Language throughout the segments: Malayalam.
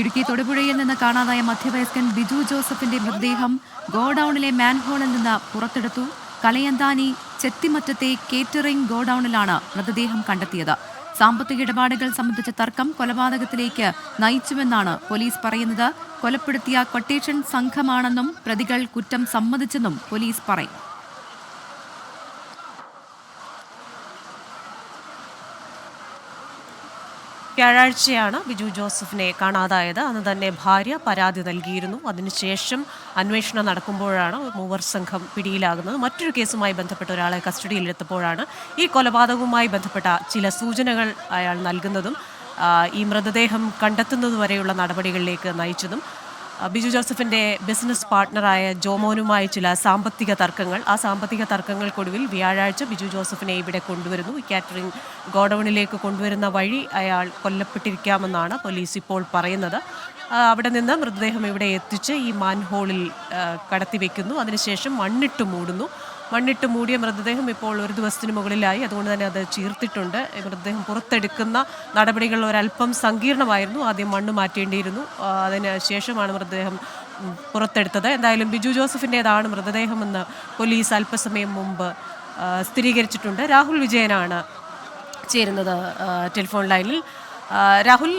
ഇടുക്കി തൊടുപുഴയിൽ നിന്ന് കാണാതായ മധ്യവയസ്കൻ ബിജു ജോസഫിന്റെ മൃതദേഹം ഗോഡൌണിലെ മാൻഹോളിൽ നിന്ന് പുറത്തെടുത്തു. കലയന്താനി ചെത്തിമറ്റത്തെ കേറ്ററിംഗ് ഗോഡൌണിലാണ് മൃതദേഹം കണ്ടെത്തിയത്. സാമ്പത്തിക ഇടപാടുകൾ സംബന്ധിച്ച തർക്കം കൊലപാതകത്തിലേക്ക് നയിച്ചുവെന്നാണ് പോലീസ് പറയുന്നത്. കൊലപ്പെടുത്തിയ കൊട്ടേഷൻ സംഘമാണെന്നും പ്രതികൾ കുറ്റം സമ്മതിച്ചെന്നും പോലീസ് പറയും. വ്യാഴാഴ്ചയാണ് ബിജു ജോസഫിനെ കാണാതായത്. അന്ന് തന്നെ ഭാര്യ പരാതി നൽകിയിരുന്നു. അതിനുശേഷം അന്വേഷണം നടക്കുമ്പോഴാണ് മൂവർ സംഘം പിടിയിലാകുന്നത്. മറ്റൊരു കേസുമായി ബന്ധപ്പെട്ട ഒരാളെ കസ്റ്റഡിയിലെടുത്തപ്പോഴാണ് ഈ കൊലപാതകവുമായി ബന്ധപ്പെട്ട ചില സൂചനകൾ അയാൾ നൽകുന്നതും ഈ മൃതദേഹം കണ്ടെത്തുന്നതുവരെയുള്ള നടപടികളിലേക്ക് നയിച്ചതും ബിജു ജോസഫിന്റെ ബിസിനസ് പാർട്ട്ണറായ ജോമോനുമായി ചില സാമ്പത്തിക തർക്കങ്ങൾ. ആ സാമ്പത്തിക തർക്കങ്ങൾക്കൊടുവിൽ വ്യാഴാഴ്ച ബിജു ജോസഫിനെ ഇവിടെ കൊണ്ടുവരുന്നു. കാറ്ററിംഗ് ഗോഡൌണിലേക്ക് കൊണ്ടുവരുന്ന വഴി അയാൾ കൊല്ലപ്പെട്ടിരിക്കാമെന്നാണ് പോലീസ് ഇപ്പോൾ പറയുന്നത്. അവിടെ നിന്ന് മൃതദേഹം ഇവിടെ എത്തിച്ച് ഈ മാൻഹോളിൽ കടത്തിവെക്കുന്നു. കടത്തി വെക്കുന്നു അതിനുശേഷം മണ്ണിട്ട് മൂടുന്നു. മണ്ണിട്ട് മൂടിയ മൃതദേഹം ഇപ്പോൾ ഒരു ദിവസത്തിന് മുകളിലായി. അതുകൊണ്ട് തന്നെ അത് ചീർത്തിട്ടുണ്ട്. മൃതദേഹം പുറത്തെടുക്കുന്ന നടപടികൾ ഒരല്പം സങ്കീർണമായിരുന്നു. ആദ്യം മണ്ണ് മാറ്റേണ്ടിയിരുന്നു. അതിന് ശേഷമാണ് മൃതദേഹം പുറത്തെടുത്തത്. എന്തായാലും ബിജു ജോസഫിന്റെതാണ് മൃതദേഹമെന്ന് പോലീസ് അല്പസമയം മുമ്പ് സ്ഥിരീകരിച്ചിട്ടുണ്ട്. രാഹുൽ വിജയനാണ് ചേരുന്നത് ടെലിഫോൺ ലൈനിൽ. രാഹുൽ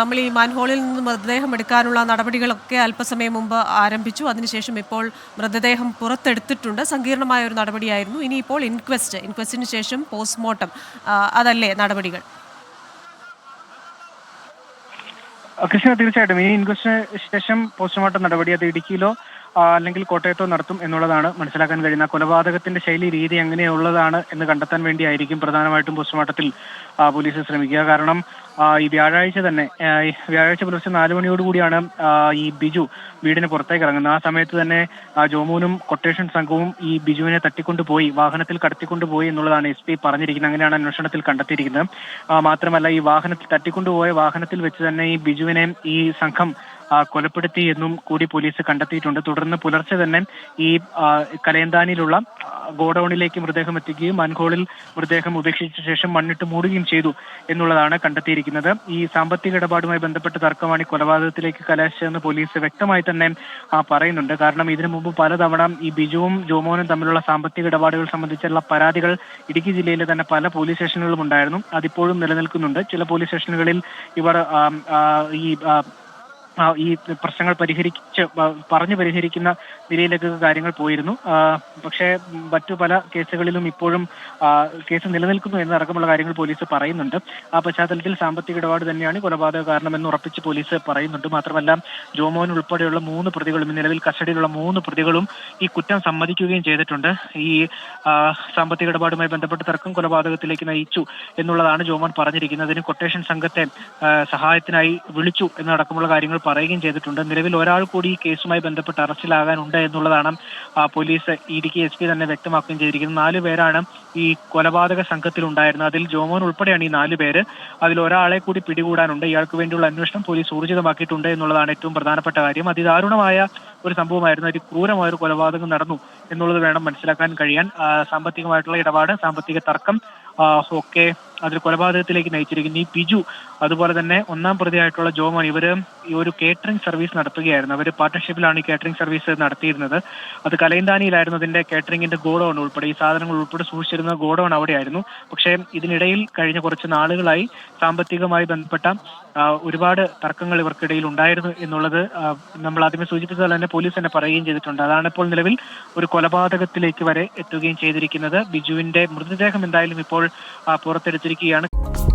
നമ്മൾ ഈ മാൻഹോളിൽ നിന്ന് മൃതദേഹം എടുക്കാനുള്ള നടപടികളൊക്കെ അല്പസമയം മുമ്പ് ആരംഭിച്ചു. അതിനുശേഷം ഇപ്പോൾ മൃതദേഹം പുറത്തെടുത്തിട്ടുണ്ട്. സങ്കീർണമായ ഒരു നടപടിയായിരുന്നു. ഇനിയിപ്പോൾ ഇൻക്വസ്റ്റ് ഇൻക്വസ്റ്റിന് ശേഷം പോസ്റ്റ്മോർട്ടം അതല്ലേ നടപടികൾ? കൃഷ്ണ തീർച്ചയായിട്ടും. ഈ ഇൻക്വസ്റ്റിന് ശേഷം പോസ്റ്റ്മോർട്ടം നടപടി അത് ഇടുക്കിയിലോ അല്ലെങ്കിൽ കോട്ടയത്തോ നടത്തും എന്നുള്ളതാണ് മനസ്സിലാക്കാൻ കഴിയുന്ന കൊലപാതകത്തിന്റെ ശൈലി രീതി എങ്ങനെയുള്ളതാണ് എന്ന് കണ്ടെത്താൻ വേണ്ടിയായിരിക്കും പ്രധാനമായിട്ടും പോസ്റ്റ്മോർട്ടത്തിൽ പോലീസ് ശ്രമിക്കുക. കാരണം ഈ വ്യാഴാഴ്ച തന്നെ വ്യാഴാഴ്ച പുലർച്ചെ നാല് മണിയോടുകൂടിയാണ് ഈ ബിജു വീടിന് പുറത്തേക്ക് ഇറങ്ങുന്നത്. ആ സമയത്ത് തന്നെ ജോമൂനും കൊട്ടേഷൻ സംഘവും ഈ ബിജുവിനെ തട്ടിക്കൊണ്ടുപോയി വാഹനത്തിൽ കടത്തിക്കൊണ്ടുപോയി എന്നുള്ളതാണ് എസ് പി പറഞ്ഞിരിക്കുന്നത്. അങ്ങനെയാണ് അന്വേഷണത്തിൽ കണ്ടെത്തിയിരിക്കുന്നത്. മാത്രമല്ല ഈ വാഹനത്തിൽ തട്ടിക്കൊണ്ടുപോയ വാഹനത്തിൽ വെച്ച് തന്നെ ഈ ബിജുവിനെ ഈ സംഘം കൊലപ്പെടുത്തി എന്നും കൂടി പോലീസ് കണ്ടെത്തിയിട്ടുണ്ട്. തുടർന്ന് പുലർച്ചെ തന്നെ ഈ കലയന്താനിലുള്ള ഗോഡൌണിലേക്ക് മൃതദേഹം എത്തിക്കുകയും മൻഹോളിൽ മൃതദേഹം ഉപേക്ഷിച്ച ശേഷം മണ്ണിട്ട് മൂടുകയും ചെയ്തു എന്നുള്ളതാണ് കണ്ടെത്തിയിരിക്കുന്നത്. ഈ സാമ്പത്തിക ഇടപാടുമായി ബന്ധപ്പെട്ട തർക്കമാണ് ഈ കൊലപാതകത്തിലേക്ക് കലാശിച്ചതെന്ന് പോലീസ് വ്യക്തമായി തന്നെ പറയുന്നുണ്ട്. കാരണം ഇതിനു മുമ്പ് പലതവണ ഈ ബിജുവും ജോമോനും തമ്മിലുള്ള സാമ്പത്തിക ഇടപാടുകൾ സംബന്ധിച്ചുള്ള പരാതികൾ ഇടുക്കി ജില്ലയിലെ തന്നെ പല പോലീസ് സ്റ്റേഷനുകളും ഉണ്ടായിരുന്നു. അതിപ്പോഴും നിലനിൽക്കുന്നുണ്ട്. ചില പോലീസ് സ്റ്റേഷനുകളിൽ ഇവർ ഈ ഈ പ്രശ്നങ്ങൾ പരിഹരിച്ച് പറഞ്ഞു പരിഹരിക്കുന്ന നിലയിലേക്ക് കാര്യങ്ങൾ പോയിരുന്നു. പക്ഷേ മറ്റു പല കേസുകളിലും ഇപ്പോഴും കേസ് നിലനിൽക്കുന്നു എന്നടക്കമുള്ള കാര്യങ്ങൾ പോലീസ് പറയുന്നുണ്ട്. ആ പശ്ചാത്തലത്തിൽ സാമ്പത്തിക ഇടപാട് തന്നെയാണ് കൊലപാതക കാരണം എന്ന് ഉറപ്പിച്ച് പോലീസ് പറയുന്നുണ്ട്. മാത്രമല്ല ജോമോൻ ഉൾപ്പെടെയുള്ള മൂന്ന് പ്രതികളും നിലവിൽ കസ്റ്റഡിയിലുള്ള മൂന്ന് പ്രതികളും ഈ കുറ്റം സമ്മതിക്കുകയും ചെയ്തിട്ടുണ്ട്. ഈ സാമ്പത്തിക ഇടപാടുമായി ബന്ധപ്പെട്ട് തർക്കം കൊലപാതകത്തിലേക്ക് നയിച്ചു എന്നുള്ളതാണ് ജോമോൻ പറഞ്ഞിരിക്കുന്നത്. അതിന് കൊട്ടേഷൻ സംഘത്തെ സഹായത്തിനായി വിളിച്ചു എന്നടക്കമുള്ള കാര്യങ്ങൾ പറയുകയും ചെയ്തിട്ടുണ്ട്. നിലവിൽ ഒരാൾ കൂടി ഈ കേസുമായി ബന്ധപ്പെട്ട് അറസ്റ്റിലാകാനുണ്ട് എന്നുള്ളതാണ് പോലീസ് ഇടുക്കി എസ് പി തന്നെ വ്യക്തമാക്കുകയും ചെയ്തിരിക്കുന്നത് നാല് പേരാണ് ഈ കൊലപാതക സംഘത്തിൽ ഉണ്ടായിരുന്നത് അതിൽ ജോമോൻ ഉൾപ്പെടെയാണ് ഈ നാല് പേര്. അതിൽ ഒരാളെ കൂടി പിടികൂടാനുണ്ട്. ഇയാൾക്ക് വേണ്ടിയുള്ള അന്വേഷണം പോലീസ് ഊർജിതമാക്കിയിട്ടുണ്ട് എന്നുള്ളതാണ് ഏറ്റവും പ്രധാനപ്പെട്ട കാര്യം. അതിദാരുണമായ ഒരു സംഭവമായിരുന്നു. ഒരു ക്രൂരമായ ഒരു കൊലപാതകം നടന്നു എന്നുള്ളത് വേണം മനസ്സിലാക്കാൻ കഴിയാൻ. സാമ്പത്തികമായിട്ടുള്ള ഇടപാട് സാമ്പത്തിക തർക്കം ഒക്കെ അതിൽ കൊലപാതകത്തിലേക്ക് നയിച്ചിരിക്കുന്നു. ഈ പിജു അതുപോലെ തന്നെ ഒന്നാം പ്രതിയായിട്ടുള്ള ജോമോൻ ഇവർ ഈ ഒരു കേറ്ററിംഗ് സർവീസ് നടത്തുകയായിരുന്നു. അവർ പാർട്ട്ണർഷിപ്പിലാണ് ഈ കേറ്ററിംഗ് സർവീസ് നടത്തിയിരുന്നത്. അത് കലൈന്താനിയിലായിരുന്നു. അതിന്റെ കേറ്ററിംഗിന്റെ ഗോഡൌൺ ഉൾപ്പെടെ ഈ സാധനങ്ങൾ ഉൾപ്പെടെ സൂക്ഷിച്ചിരുന്ന ഗോഡൌൺ അവിടെയായിരുന്നു. പക്ഷേ ഇതിനിടയിൽ കഴിഞ്ഞ കുറച്ച് നാളുകളായി സാമ്പത്തികമായി ബന്ധപ്പെട്ട ഒരുപാട് തർക്കങ്ങൾ ഇവർക്കിടയിൽ ഉണ്ടായിരുന്നു എന്നുള്ളത് നമ്മൾ ആദ്യമേ സൂചിപ്പിച്ചത് തന്നെ പോലീസ് തന്നെ പറയുകയും ചെയ്തിട്ടുണ്ട്. അതാണ് ഇപ്പോൾ നിലവിൽ ഒരു കൊലപാതകത്തിലേക്ക് വരെ എത്തുകയും ചെയ്തിരിക്കുന്നത്. ബിജുവിന്റെ മൃതദേഹം എന്തായാലും ഇപ്പോൾ ആ, പുറത്തെടുത്തിരിക്കുകയാണ്